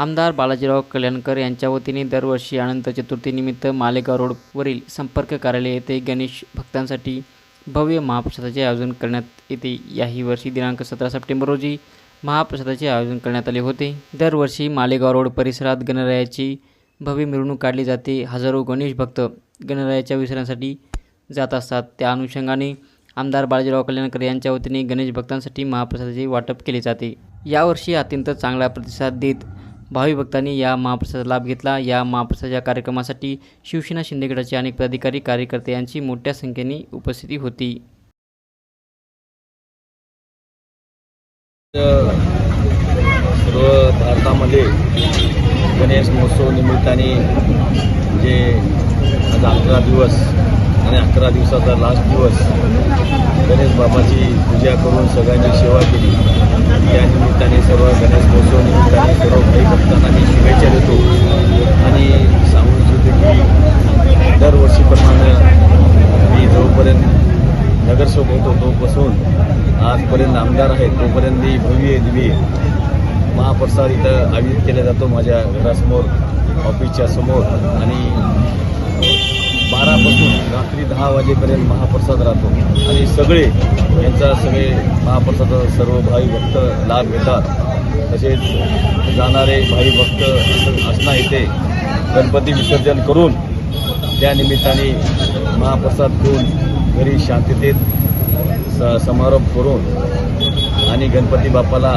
आमदार बालाजीराव कल्याणकर यांच्या वतीने दरवर्षी अनंत चतुर्थीनिमित्त मालेगाव रोडवरील संपर्क कार्यालय येथे गणेश भक्तांसाठी भव्य महाप्रसादाचे आयोजन करण्यात येते. याही वर्षी दिनांक सतरा सप्टेंबर रोजी महाप्रसादाचे आयोजन करण्यात आले होते. दरवर्षी मालेगाव रोड परिसरात गणरायाची भव्य मिरवणूक काढली जाते. हजारो गणेश भक्त गणरायाच्या विसर्जनासाठी जात असतात. त्या अनुषंगाने आमदार बालाजीराव कल्याणकर यांच्या वतीने गणेश भक्तांसाठी महाप्रसादाचे वाटप केले जाते. यावर्षी अत्यंत चांगला प्रतिसाद देत भावी भक्तांनी या महाप्रसादाचा लाभ घेतला. या महाप्रसादाच्या कार्यक्रमासाठी शिवसेना शिंदेगडाचे अनेक पदाधिकारी कार्यकर्ते यांची मोठ्या संख्येने उपस्थिती होती. सर्व भारतामध्ये गणेश महोत्सव निमित्ताने जे आज अकरा दिवस आणि अकरा दिवसाचा लास्ट दिवस गणेश बाबाची पूजा करून सगळ्यांची सेवा केली. या निमित्ताने सर्व गणेश महोत्सव निमित्ताने सर्व भक्तांना मी शुभेच्छा देतो. आणि सांगू इच्छितो की दरवर्षीप्रमाणे मी जोपर्यंत नगरसेवक होतो तोपासून आजपर्यंत आमदार आहे तोपर्यंत मी भव्य दिव्य महाप्रसाद इथं आयोजित केला जातो माझ्या घरासमोर ऑफिसच्या समोर. आणि बारापासून रात्री दहा वाजेपर्यंत महाप्रसाद राहतो. आणि सगळे यांचा सगळे महाप्रसादाचा सर्व भाई भक्त लाभ घेतात. तसेच जाणारे भाई भक्त असं- असणार येथे गणपती विसर्जन करून त्या निमित्ताने महाप्रसाद घेऊन घरी शांततेत स समारोप करून आणि गणपती बाप्पाला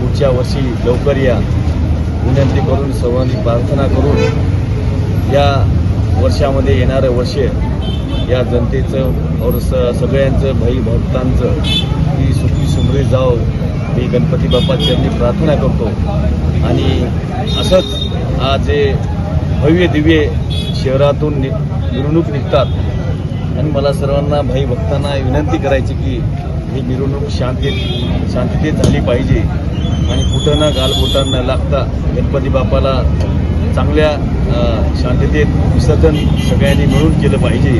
पुढच्या वर्षी लवकर या विनंती करून सर्वांनी प्रार्थना करून या वर्षामध्ये येणारं वर्ष या जनतेचं और स सगळ्यांचं भाई भक्तांचं ती सुखी सुमरी जाओ. मी गणपती बाप्पाची प्रार्थना करतो. आणि असंच आज जे भव्य दिव्य शहरातून नि मिरवणूक निघतात. आणि मला सर्वांना भाई भक्तांना विनंती करायची की ही मिरवणूक शांतीत शांततेत झाली पाहिजे. आणि कुठं ना गालबोटांना लागता गणपती बाप्पाला चांगल्या शांततेत विसर्जन सगळ्यांनी मिळून केलं पाहिजे.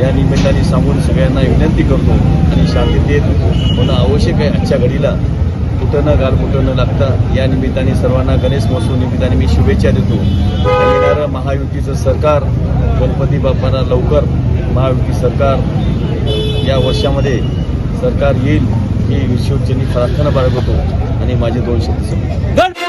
या निमित्ताने सांगून सगळ्यांना विनंती करतो आणि शांततेत होणं आवश्यक आहे आजच्या घडीला. कुठं न गालबोटं न लागता या निमित्ताने सर्वांना गणेश महोत्सव निमित्ताने मी शुभेच्छा देतो. येणारं महायुतीचं सरकार गणपती बाप्पाला लवकर महायुती सरकार या वर्षामध्ये सरकार येईल ही विश्वजनी प्रार्थना बाळगतो आणि माझे दोन शब्द गणपती